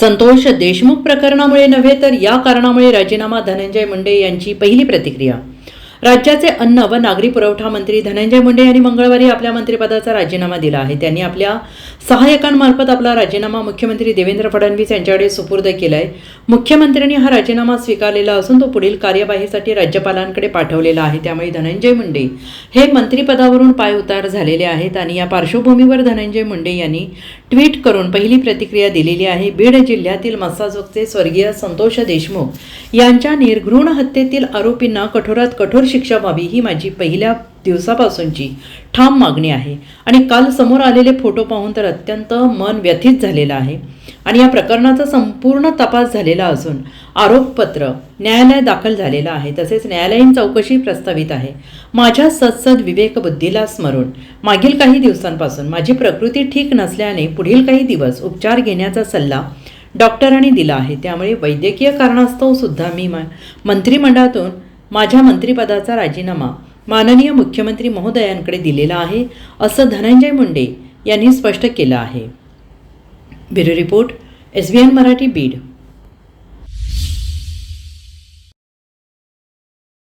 संतोष देशमुख प्रकरणामुळे नव्हे तर या कारणामुळे राजीनामा धनंजय मुंडे यांची पहिली प्रतिक्रिया. राज्याचे अन्न व नागरी पुरवठा मंत्री धनंजय मुंडे यांनी मंगळवारी आपल्या मंत्रिपदाचा राजीनामा दिला आहे. त्यांनी आपल्या सहाय्यकांमार्फत आपला राजीनामा मुख्यमंत्री देवेंद्र फडणवीस यांच्याकडे सुपूर्द केला आहे मुख्यमंत्र्यांनी हा राजीनामा स्वीकारलेला असून तो पुढील कार्यवाहीसाठी राज्यपालांकडे पाठवलेला आहे. त्यामुळे धनंजय मुंडे हे मंत्रिपदावरून पायउतार झालेले आहेत आणि या पार्श्वभूमीवर धनंजय मुंडे यांनी ट्विट करून पहिली प्रतिक्रिया दिलेली आहे. बीड जिल्ह्यातील मस्साजोगचे स्वर्गीय संतोष देशमुख यांच्या निर्घृण हत्येतील आरोपींना कठोरात कठोर शिक्षा व्हावी ही माझी पहिल्या दिवसापासूनची ठाम मागणी आहे. आणि काल समोर आलेले फोटो पाहून तर अत्यंत मन व्यथित झालेलं आहे. आणि या प्रकरणाचा संपूर्ण तपास झालेला असून आरोपपत्र न्यायालयात दाखल झालेलं आहे. तसेच न्यायालयीन चौकशी प्रस्तावित आहे. माझ्या सत्सद विवेकबुद्धीला स्मरून मागील काही दिवसांपासून माझी प्रकृती ठीक नसल्याने पुढील काही दिवस उपचार घेण्याचा सल्ला डॉक्टरांनी दिला आहे. त्यामुळे वैद्यकीय कारणास्तव सुद्धा मी मंत्रिमंडळातून माझ्या मंत्रिपदाचा राजीनामा माननीय मुख्यमंत्री महोदयांकडे दिलेला आहे असं धनंजय मुंडे यांनी स्पष्ट केलं आहे. Bureau report S B N Marathi Beed.